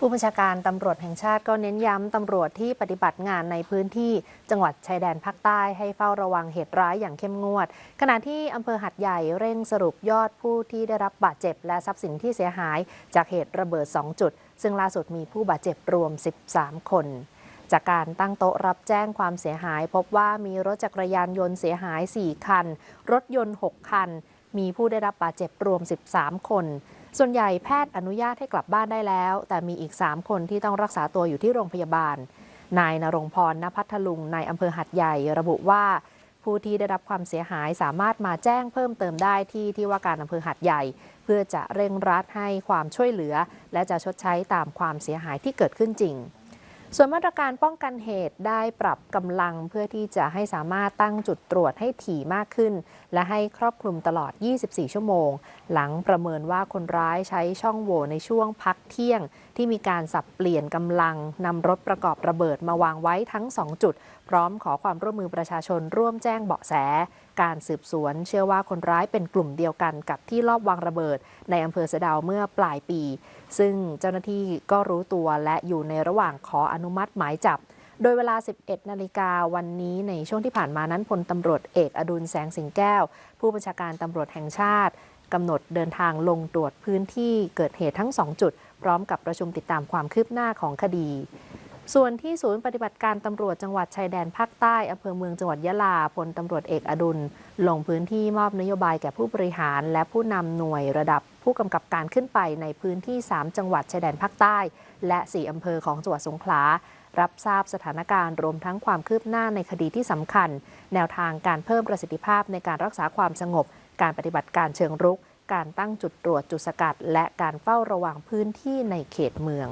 ผู้บัญชาการตำรวจแห่งชาติก็เน้นย้ำตำรวจที่ปฏิบัติงานในพื้นที่จังหวัดชายแดนภาคใต้ให้เฝ้าระวังเหตุร้ายอย่างเข้มงวด ขณะที่อำเภอหัดใหญ่เร่งสรุปยอดผู้ที่ได้รับบาดเจ็บ และทรัพย์สินที่เสียหาย จากเหตุระเบิด 2 จุด ซึ่งล่าสุดมีผู้บาดเจ็บรวม 13 คน จากการตั้งโต๊ะรับแจ้งความเสียหาย พบว่ามีรถจักรยานยนต์เสียหาย 4 คัน รถยนต์ 6 คัน มีผู้ได้รับบาดเจ็บรวม 13 คนส่วนใหญ่แพทย์อนุญาตให้กลับบ้านได้แล้ว แต่มีอีก 3 คนที่ต้องรักษาตัวอยู่ที่โรงพยาบาล นายนรงพรณพัทลุงในอำเภอหัดใหญ่ระบุว่า ผู้ที่ได้รับความเสียหายสามารถมาแจ้งเพิ่มเติมได้ที่ที่ว่าการอำเภอหัดใหญ่ เพื่อจะเร่งรัดให้ความช่วยเหลือ และจะชดใช้ตามความเสียหายที่เกิดขึ้นจริง ส่วนมาตรการป้องกันเหตุได้ปรับกำลังเพื่อที่จะให้สามารถตั้งจุดตรวจให้ถี่มากขึ้น และให้ครอบคลุมตลอด 24 ชั่วโมง หลังประเมินว่าคนร้ายใช้ช่องโหว่ในช่วงพักเที่ยง ที่มีการสับเปลี่ยนกำลังนำรถประกอบระเบิดมาวางไว้ทั้ง 2 จุด พร้อมขอความร่วมมือประชาชนร่วมแจ้งเบาะแส การสืบสวน เชื่อว่าคนร้ายเป็นกลุ่มเดียวกันกับที่ลอบวางระเบิด ในอำเภอสะดาวเมื่อปลายปี ซึ่งเจ้าหน้าที่ก็รู้ตัวและอยู่ในระหว่างขออนุมัติหมายจับ โดยเวลา 11 นาฬิกาวันนี้ในช่วงที่ผ่านมานั้นพลตำรวจเอกอดุลแสงสิงแก้ว ผู้บัญชาการตำรวจแห่งชาติกำหนดเดินทางลงตรวจพื้นที่เกิดเหตุทั้ง 2 จุด พร้อมกับประชุมติดตามความคืบหน้าของคดี ส่วนที่ศูนย์ปฏิบัติการตำรวจจังหวัดชายแดนภาคใต้อำเภอเมืองจังหวัดยะลาพลตำรวจเอกอดุล ลงพื้นที่มอบนโยบายแก่ผู้บริหาร และผู้นำหน่วยระดับผู้กำกับการขึ้นไปในพื้นที่ 3 จังหวัดชายแดนภาคใต้ และ 4อำเภอของจังหวัดสงขลา รับทราบสถานการณ์รวมทั้งความคืบหน้าในคดีที่สำคัญ แนวทางการเพิ่มประสิทธิภาพในการรักษาความสงบ การปฏิบัติการเชิงรุก การตั้งจุดตรวจจุดสกัด และการเฝ้าระวังพื้นที่ในเขตเมือง